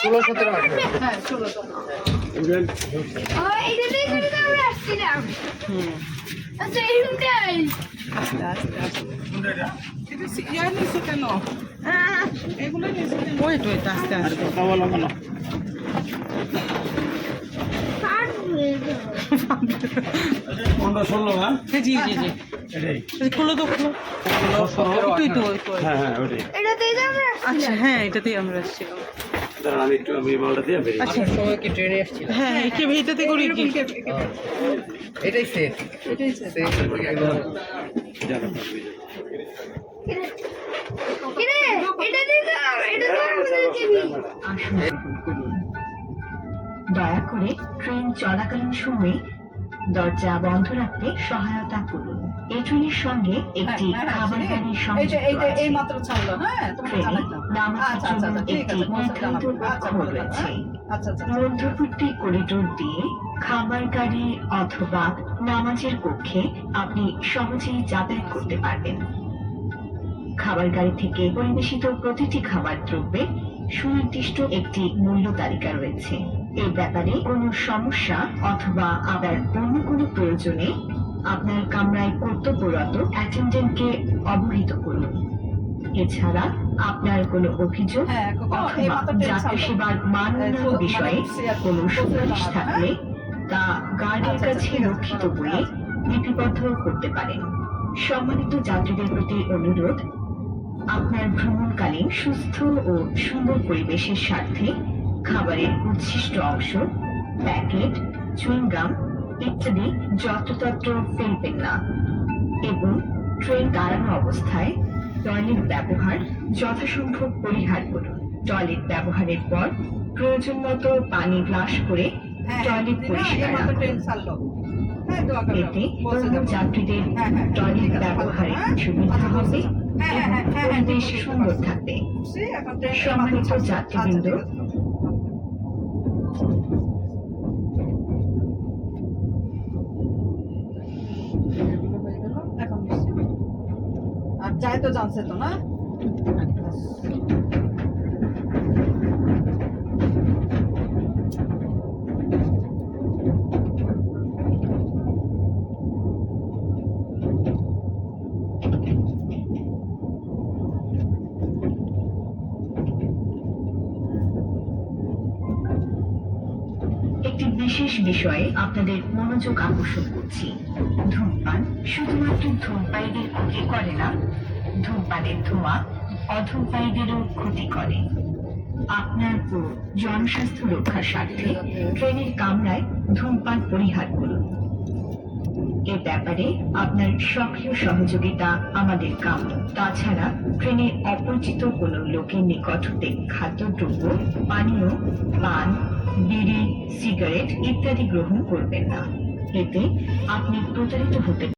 ষোলো সতেরো হ্যাঁ ষোলো এইটাতেই করে তো। আচ্ছা, কথা বলো হয়ে গেল? পনেরো ষোলো হ্যাঁ? হ্যাঁ, জি জি জি। এটাই। খোলো তো খোলো। একটু একটু ওই হ্যাঁ হ্যাঁ ওটাই। এটাতেই তো আমরা আচ্ছা হ্যাঁ এটাতেই আমরা আসছিলাম। দাঁড়ান আমি একটু আমি মালটা দিয়ে বেরিয়ে আচ্ছা। সময় কি ট্রেনে এসেছিল হ্যাঁ একে এইটাতে করি কি? এটাই সেফ এটাই যাবে কিরে, এটাতেই তো এটা তো আমাদের টিভি। দয়া করে ট্রেন চলাকালীন সময়ে দরজা বন্ধ রাখতে সহায়তা করুন। এই ট্রেনের সঙ্গে একটি খাবার গাড়ির সংযুক্ত আছে। এই মাত্র ছাড়লো হ্যাঁ ট্রেনে নামার আচ্ছা আচ্ছা জন্য ঠিক একটি নির্ধারিত দাও, রয়েছে হ্যাঁ? আচ্ছা আচ্ছা আচ্ছা। মধ্যবর্তী করিডোর দিয়ে খাবার গাড়ি অথবা নামাজের কক্ষে আপনি সহজেই যাতায়াত করতে পারবেন। খাবার গাড়ি থেকে পরিবেশিত প্রতিটি খাবার দ্রব্যে সুনির্দিষ্ট একটি মূল্য তালিকা রয়েছে। এই ব্যাপারে কোনো সমস্যা অথবা আবার অন্য কোনো প্রয়োজনে আপনার কামরায় কর্তব্যরত অ্যাটেন্ডেন্টকে অবহিত করুন। এছাড়া আপনার কোনো অভিযোগ হ্যাঁ, মান উন্নয়ন বিষয়ে মানে কোনো সুপারিশ হ্যাঁ? থাকলে তা গার্ডের আচ্ছা, কাছে রক্ষিত আচ্ছা, বলে লিপিবদ্ধ করতে পারেন। সম্মানিত যাত্রীদের প্রতি অনুরোধ আপনার ভ্রমণকালীন সুস্থ ও সুন্দর পরিবেশের স্বার্থে খাবারের উচ্ছিষ্ট অংশ প্যাকেট চুইংগাম ইত্যাদি যত্রতত্র ফেলবেন না এবং ট্রেন দাঁড়ানো অবস্থায় টয়লেট ব্যবহার যথাসম্ভব পরিহার করুন। টয়লেট ব্যবহারের পর প্রয়োজন মতো পানি গ্লাস করে হ্যাঁ, টয়লেট পরিষ্কার হ্যাঁ এতে যাত্রীদের হ্যাঁ, টয়লেট ঠিক ব্যবহারে থাকো, হ্যাঁ? সুবিধা আচ্ছা, হবে পরিবেশ সুন্দর থাকবে। সম্মানিত যাত্রীবৃন্দ, আর যায় তো জানছে তো না একটি বিশেষ বিষয়ে আপনাদের মনোযোগ আকর্ষণ করছি। ধূমপান শুধুমাত্র ধূমপায়ীদের ক্ষতি করে না, ধূমপানের ধোঁয়া অধূমপায়ীদেরও ক্ষতি করে। আপনার ও জনস্বাস্থ্য রক্ষার স্বার্থে ট্রেনের কামরায় ধূমপান পরিহার করুন। এ ব্যাপারে আপনার সক্রিয় সহযোগিতা আমাদের কাম্য। তাছাড়া ট্রেনে অপরিচিত কোনো লোকের নিকট হতে খাদ্যদ্রব্য, পানীয়, পান, বিড়ি সিগারেট ইত্যাদি গ্রহণ করবেন না। এতে আপনি প্রতারিত হতে